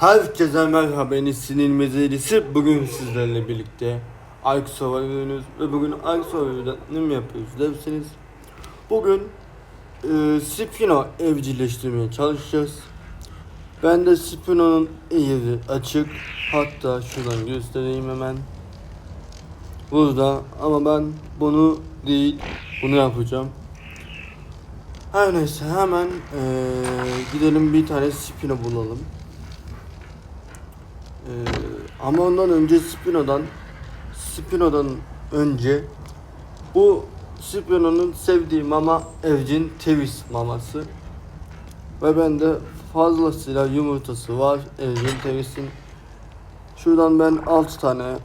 Herkese merhaba ben Sinil Mezerisi Bugün sizlerle birlikte Ark Survivor'ınız ve bugün Ark Survivor'da ne yapıyoruz. Derseniz Bugün e, Spino evcilleştirmeye çalışacağız. Ben de Spino'nun yeri açık. Hatta şuradan göstereyim hemen. Burada. Ama ben bunu değil bunu yapacağım. Her neyse hemen eee, gidelim bir tane Spino bulalım. Eee, ama ondan önce Spino'dan Spino'dan önce bu Spino'nun sevdiği mama Evcin Tevis maması. Ve bende fazlasıyla yumurtası var Evcin Tevis'in. Şuradan ben 6 tane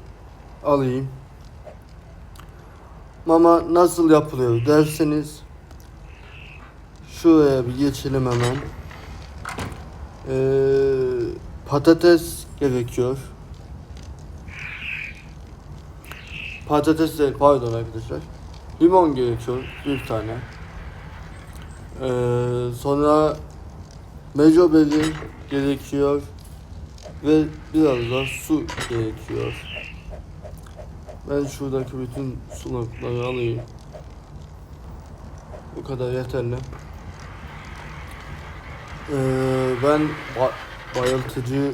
alayım. Mama nasıl yapılıyor derseniz Şuraya bir geçelim hemen. Ee, patates gerekiyor. Patates değil, pardon arkadaşlar. Limon gerekiyor bir tane. Ee, sonra mecobeli gerekiyor ve biraz da su gerekiyor. Ben şuradaki bütün suları alayım. Bu kadar yeterli. Ee, ben ba- bayıltıcı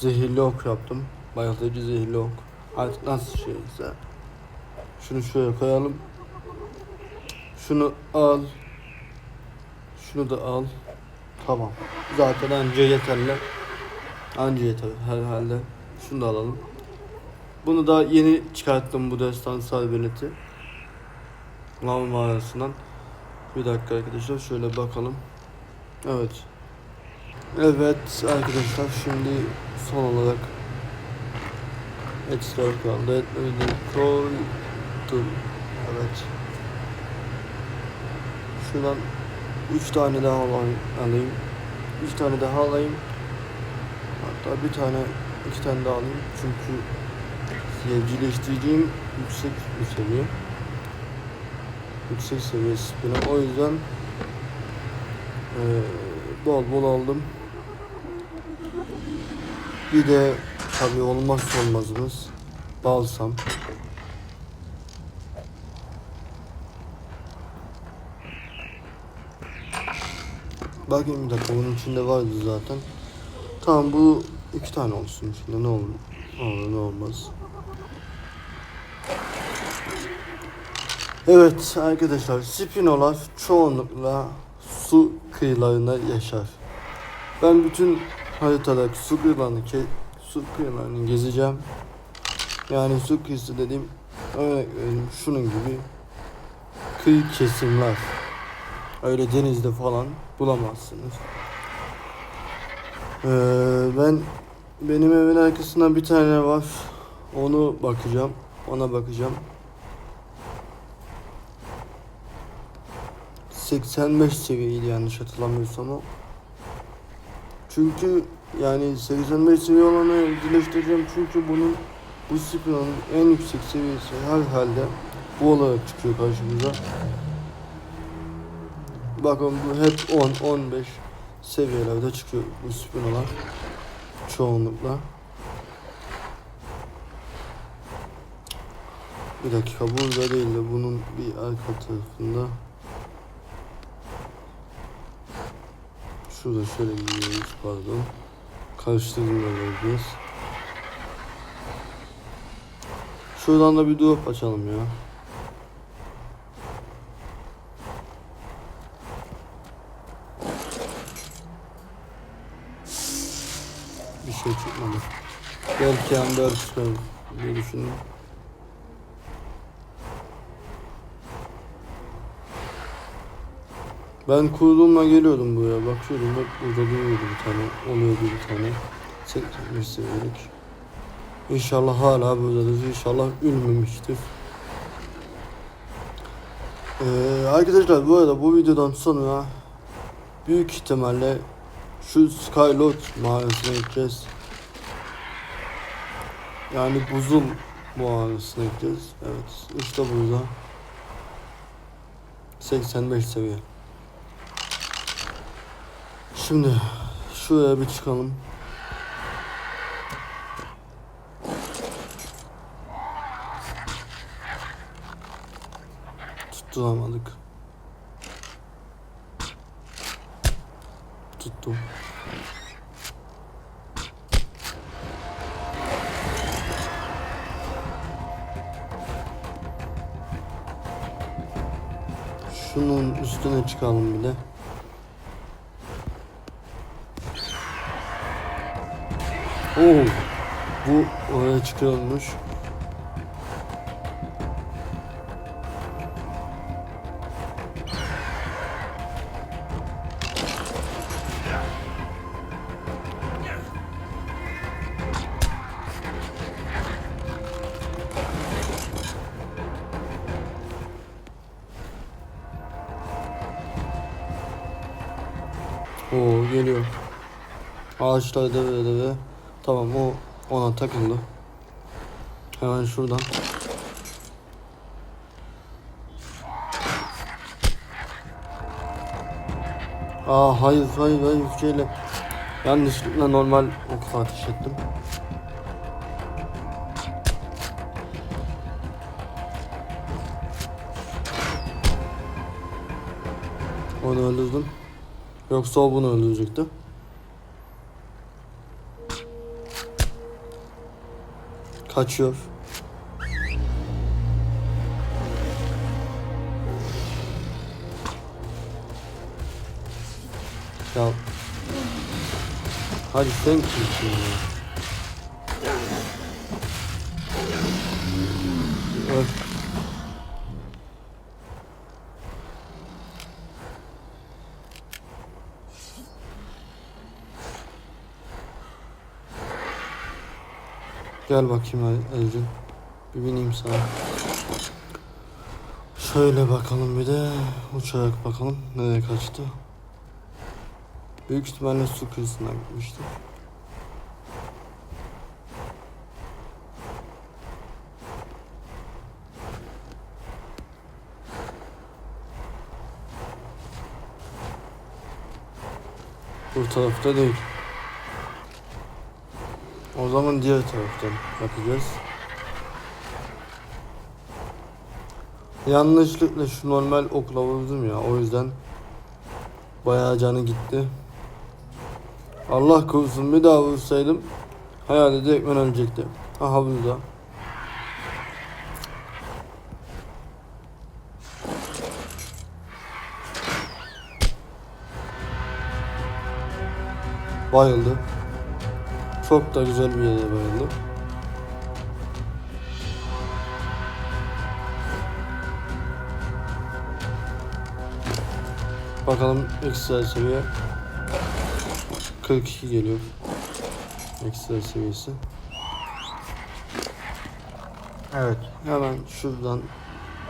zehirli ok yaptım. Bayıltıcı zehirli ok. Artık nasıl şeyse. Şunu şöyle koyalım. Şunu al. Şunu da al. Tamam. Zaten anca yeterli. Anca yeter herhalde. Şunu da alalım. Bunu da yeni çıkarttım bu destansal bileti. Lav mağarasından. Bir dakika arkadaşlar şöyle bakalım. Evet. Evet arkadaşlar şimdi son olarak ekstra kaldı. Etmeni koydum. Evet. Şuradan 3 tane daha alayım. alayım. 3 tane daha alayım. Hatta bir tane, iki tane daha alayım. Çünkü evcilleştireceğim yüksek bir seviye. Yüksek seviye spin'im. O yüzden ee, bol bol aldım. Bir de tabii olmazsa olmazımız balsam. Bakayım bir dakika bunun içinde vardı zaten. Tamam bu iki tane olsun içinde ne olur ne olur ne olmaz. Evet arkadaşlar spinolar çoğunlukla su kıyılarında yaşar. Ben bütün haritadaki su kıyılarını su kıyılarını gezeceğim. Yani su kıyısı dediğim örnek vereyim şunun gibi kıyı kesimler. Öyle denizde falan bulamazsınız. Ee, ben benim evin arkasında bir tane var. Onu bakacağım. Ona bakacağım. 85 seviyeydi yanlış hatırlamıyorsam o. Çünkü yani 85 seviye olanı evcilleştireceğim çünkü bunun bu Spino'nun en yüksek seviyesi herhalde bu olarak çıkıyor karşımıza. Bakın bu hep 10 15 seviyelerde çıkıyor bu Spino'lar çoğunlukla. Bir dakika burada değil de bunun bir arka tarafında. Şurada şöyle gidiyoruz pardon. Karıştırdım biraz. Şuradan da bir drop açalım ya. Bir şey çıkmadı. Belki Amber çıkar diye. Ben kurduğumla geliyordum buraya bakıyordum hep burada duruyordu bir tane oluyordu bir tane. 85 seviyelik İnşallah hala buradadır inşallah ölmemiştir. Ee, Arkadaşlar bu arada bu videodan sonra büyük ihtimalle şu Skylot mağarasına gideceğiz. Yani buzul mağarasına gideceğiz. Evet işte burada. 85 seviye Şimdi şuraya bir çıkalım. Tutturamadık. Tuttum. Şunun üstüne çıkalım bir de. Oo, bu oraya çıkıyormuş. Oo geliyor. Ağaçlar deve deve. Tamam o ona takıldı. Hemen şuradan. Aa hayır hayır hayır şeyle yanlışlıkla normal ok ateş ettim. Onu öldürdüm. Yoksa o bunu öldürecekti. Kaçıyor. Ya. Hadi sen kimsin ya? Öl. Gel bakayım El- Elcin. Bir bineyim sana. Şöyle bakalım bir de uçarak bakalım nereye kaçtı. Büyük ihtimalle su kıyısına gitmişti. Bu tarafta değil. O zaman diğer taraftan bakacağız. Yanlışlıkla şu normal okla vurdum ya o yüzden bayağı canı gitti. Allah korusun bir daha vursaydım hayal direkt ben ölecekti. Aha burada. Bayıldı. Çok da güzel bir yere bayıldı. Bakalım ekstra seviye 42 geliyor. Ekstra seviyesi. Evet. Hemen şuradan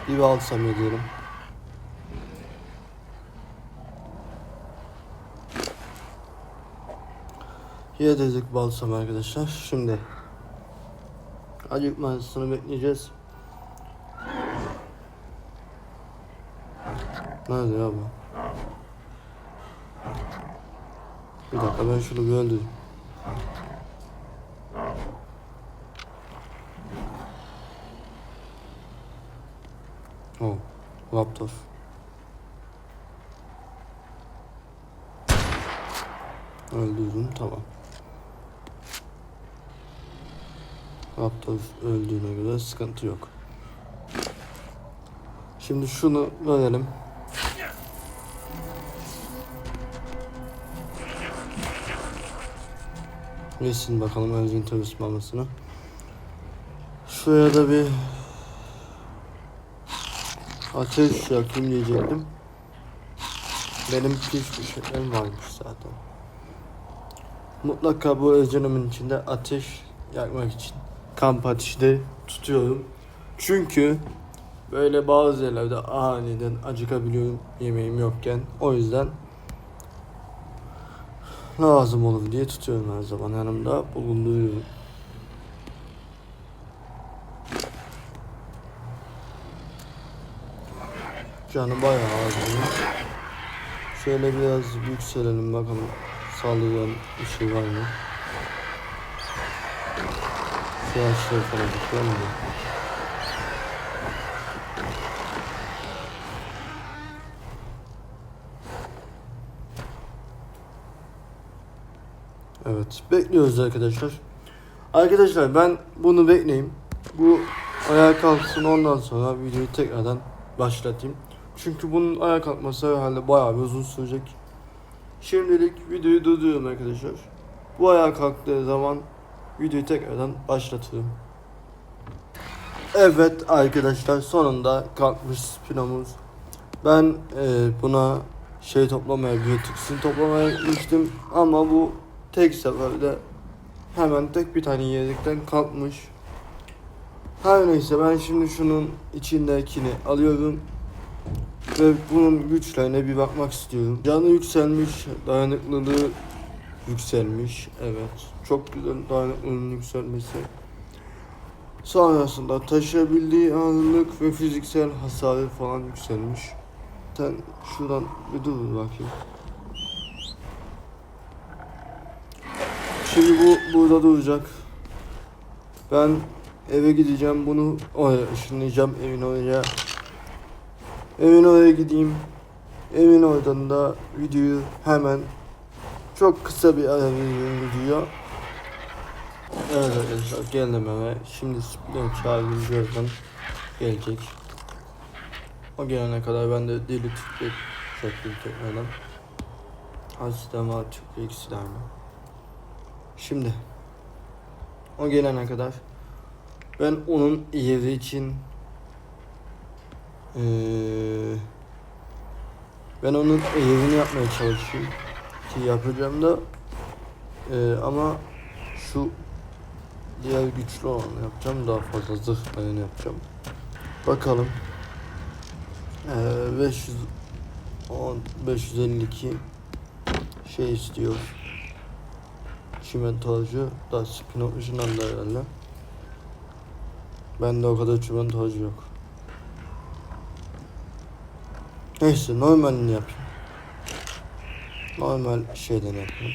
bir alsam ediyorum. Yedirdik balsam arkadaşlar. Şimdi acıkmasını bekleyeceğiz. Nerede ya bu? Bir dakika ben şunu bir öldüreyim. Oh, laptop. Öldürdüm tamam. Laptop öldüğüne göre sıkıntı yok. Şimdi şunu verelim. Yesin bakalım Ergin terörist mamasını. Şuraya da bir ateş yakayım diyecektim. Benim pişmiş şeylerim varmış zaten. Mutlaka bu özcanımın içinde ateş yakmak için kamp ateşi tutuyorum. Çünkü böyle bazı yerlerde aniden acıkabiliyorum yemeğim yokken. O yüzden lazım olur diye tutuyorum her zaman yanımda bulunduruyorum. Canı bayağı bunun. Şöyle biraz yükselelim bakalım sağlayan bir şey var mı? Siyahçıları falan tutuyor mu? Evet bekliyoruz arkadaşlar. Arkadaşlar ben bunu bekleyeyim. Bu ayağa kalksın ondan sonra videoyu tekrardan başlatayım. Çünkü bunun ayağa kalkması herhalde bayağı bir uzun sürecek. Şimdilik videoyu durduruyorum arkadaşlar. Bu ayağa kalktığı zaman videoyu tekrardan başlatıyorum. Evet arkadaşlar sonunda kalkmış spinomuz. Ben e, buna şey toplamaya, biyotiksin toplamaya gitmiştim ama bu tek seferde hemen tek bir tane yedekten kalkmış. Her neyse ben şimdi şunun içindekini alıyorum ve bunun güçlerine bir bakmak istiyorum. Canı yükselmiş, dayanıklılığı yükselmiş. Evet, çok güzel dayanıklılığın yükselmesi. Sonrasında taşıyabildiği ağırlık ve fiziksel hasarı falan yükselmiş. Sen şuradan bir dur bakayım. Şimdi bu burada duracak. Ben eve gideceğim bunu oraya ışınlayacağım evin oraya. Evin oraya gideyim. Evin oradan da videoyu hemen çok kısa bir ara veriyorum videoya. Evet arkadaşlar geldim eve. Şimdi Spilon çağırdım birazdan gelecek. O gelene kadar ben de deli tüpek çektim tekrardan. Hastama tüpek silahımı. Şimdi o gelene kadar ben onun yeri için eee, ben onun yerini yapmaya çalışıyorum ki yapacağım da eee, ama şu diğer güçlü olanı yapacağım daha fazla zırhlarını yapacağım bakalım eee 500 10 552 şey istiyor çimentocu da spin ucundan da herhalde. Bende o kadar çimentocu yok. Neyse normalini yapayım. Normal şeyden yapayım.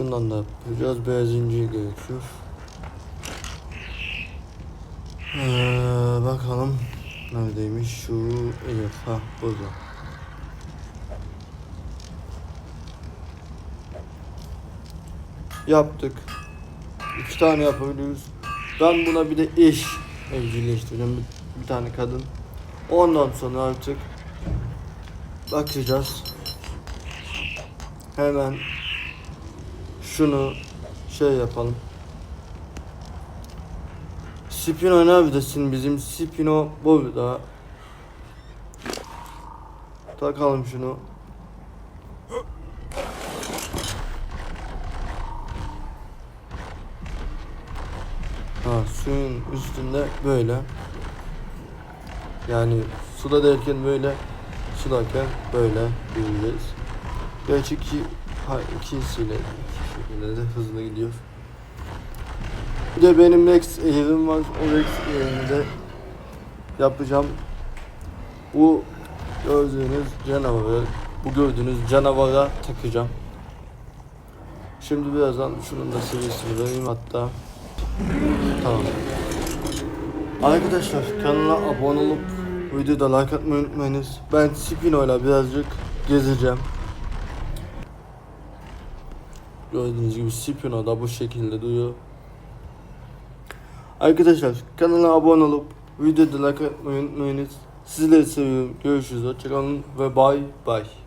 Şundan da yapacağız. Beyaz inci gerekiyor. Ee, bakalım. Neredeymiş şu Elif? Ha burada. Yaptık. İki tane yapabiliyoruz. Ben buna bir de eş evcilleştireceğim. Bir, bir tane kadın. Ondan sonra artık bakacağız. Hemen şunu şey yapalım. Spino neredesin bizim Spino burada. Takalım şunu. Ha suyun üstünde böyle. Yani suda derken böyle, sudayken böyle yürüyeceğiz. Gerçi iki, ha, ikisiyle şekilde de hızlı gidiyor. Bir de benim Rex Air'im var. O Rex Air'ini de yapacağım. Bu gördüğünüz canavarı, bu gördüğünüz canavara takacağım. Şimdi birazdan şunun da seviyesini vereyim hatta. Tamam. Arkadaşlar kanala abone olup videoda like atmayı unutmayınız. Ben Spino'yla birazcık gezeceğim. Gördüğünüz gibi Spino da bu şekilde duruyor. Arkadaşlar kanala abone olup videoda like atmayı unutmayınız. Sizleri seviyorum. Görüşürüz. Hoşçakalın ve bye bye.